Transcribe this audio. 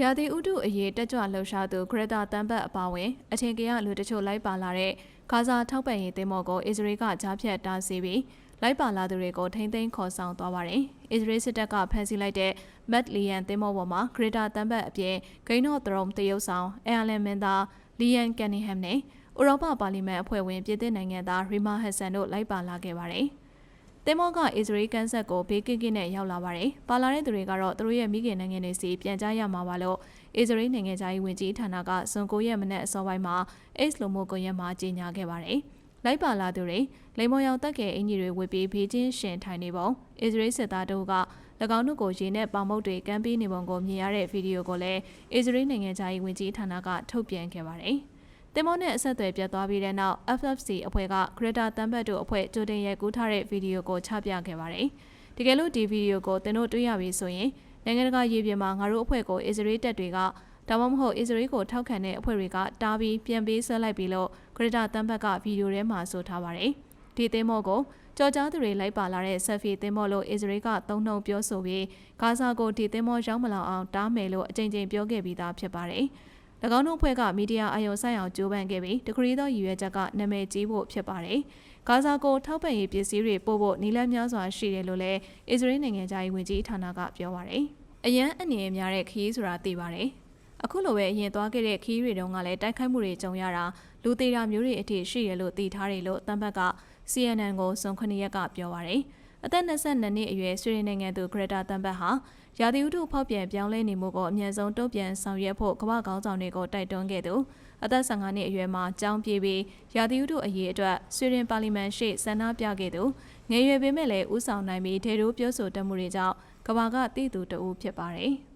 ရာသီဥတုအရေးတက်ကြွလှုပ်ရှားသူဂရတာတန်ဘတ်အပါအဝင်အထင်ကရလူတချို့လိုက်ပါလာတဲ့ဂါဇာထောက်ပံ့ရေးသင်းမော်ကိုအစ္စရေးကကြားဖြတ်တားဆီးပြီးလိုက်ပါလာသူတွေကိုထိမ့်သိမ်းခေါ်ဆောင်သွားပါတယ်။အစ္စရေးစစ်တပ်ကဖမ်းဆီးလိုက်တဲ့မတ်လီယန်သင်းမော်ပေါ်မှာဂရတာတန်ဘတ်အပြင်ဂိန်းနော့သရုံတရုတ်ဆောင်အဲအလန်မန်သားလီယန်ကန်နီဟမ်နဲ့ဥရောပပါလီမန်အဖွဲ့ဝင်ပြည်သစ်နိုင်ငံသားရီမာဟက်ဆန်တို့လိုက်ပါလာခဲ့ပါတယ်။ သင်္ဘောကအစ္စရေးကန်ဆက်ကိုဘေးကင်းကင်းနဲ့ရောက်လာပါတယ်။ပါလာတဲ့သူတွေကတော့သူတို့ရဲ့မိခင်နိုင်ငံတွေစီပြန်ကြရမှာပါလို့အစ္စရေးနိုင်ငံသားရေးဝန်ကြီးဌာနကဇွန်9ရက်မနေ့အစောပိုင်းမှာ X လိုမိုကွန်ရက်မှာကြေညာခဲ့ပါတယ်။လိုက်ပါလာသူတွေလိမ္မော်ရောင်တက်ကအင်ကြီးတွေဝတ်ပြီးဘေးချင်းရှင်ထိုင်နေပုံအစ္စရေးစစ်သားတို့က၎င်းတို့ကိုရေနဲ့ပေါင်မုတ်တွေကမ်းပေးနေပုံကိုမြင်ရတဲ့ဗီဒီယိုကိုလည်းအစ္စရေးနိုင်ငံသားရေးဝန်ကြီးဌာနကထုတ်ပြန်ခဲ့ပါတယ်။ တင်မောနဲ့အဆက်အသွယ်ပြတ်သွားပြီးတဲ့နောက် FFC အဖွဲ့က Greta Thunberg တို့အဖွဲ့ကြိုတင်ရိုက်ကူးထားတဲ့ဗီဒီယိုကိုချပြခဲ့ပါတယ်။တကယ်လို့ဒီဗီဒီယိုကိုသင်တို့တွေ့ရပြီဆိုရင်နိုင်ငံတကာရေပြင်မှာငါတို့အဖွဲ့ကိုအစ္စရေးတပ်တွေကဒါမှမဟုတ်အစ္စရေးကိုထောက်ခံတဲ့အဖွဲ့တွေကတားပြီးပြန်ပေးဆွဲလိုက်ပြီးလို့ Greta Thunberg ကဗီဒီယိုထဲမှာဆိုထားပါတယ်။ဒီသင်းမောကိုကြော်ကြားသူတွေလိုက်ပါလာတဲ့ဆက်ဖီသင်းမောလို့အစ္စရေးကသုံးနှုံပြောဆိုပြီးဂါဇာကိုဒီသင်းမောရောက်မလာအောင်တားမယ်လို့အကြိမ်ကြိမ်ပြောခဲ့ပြီးသားဖြစ်ပါတယ်။၎ င်းတို့အဖွဲ့ကမီဒီယာအယုံဆိုင်အောင်ကြိုးပမ်းခဲ့ပြီးတခရီးသောရည်ရွယ်ချက်ကနာမည်ကြီးဖို့ဖြစ်ပါတယ်။ဂါဇာကိုထောက်ပံ့ရေးပစ္စည်းတွေပို့ဖို့နီလန်းများစွာရှိတယ်လို့လည်းအစ္စရေးနိုင်ငံသားရေးဝန်ကြီးဌာနကပြောပါတယ်။အရန်အနေနဲ့များတဲ့ခရီးဆိုတာသိပါတယ်။အခုလိုပဲအရင်သွားခဲ့တဲ့ခီးတွေတုန်းကလည်းတိုက်ခိုက်မှုတွေကြုံရတာလူသေးတာမျိုးတွေအထိရှိရလို့သိထားတယ်လို့တမ်ဘတ်က CNN ကိုစုံခွင့်ရက်ကပြောပါရယ် အသက်22နှစ်အရွယ်ဆွေဒင်နိုင်ငံသူဂရတာတမ်ဘတ်ဟာရာသီဥတုဖောက်ပြန်ပြောင်းလဲနေမှုကိုအမြင့်ဆုံးတုံ့ပြန်ဆောင်ရွက်ဖို့ကမ္ဘာကောင်းဆောင်တွေကိုတိုက်တွန်းခဲ့သူအသက်15နှစ်အရွယ်မှာကြောင်းပြေးပြီးရာသီဥတုအရေးအတွက်ဆွေဒင်ပါလီမန်ရှိဆန္ဒပြခဲ့သူငယ်ရွယ်ပေမဲ့လည်းဥဆောင်နိုင်ပြီးဒေတိုးပြောဆိုတတ်မှုတွေကြောင့်ကမ္ဘာကတည်သူတဦးဖြစ်ပါတယ်။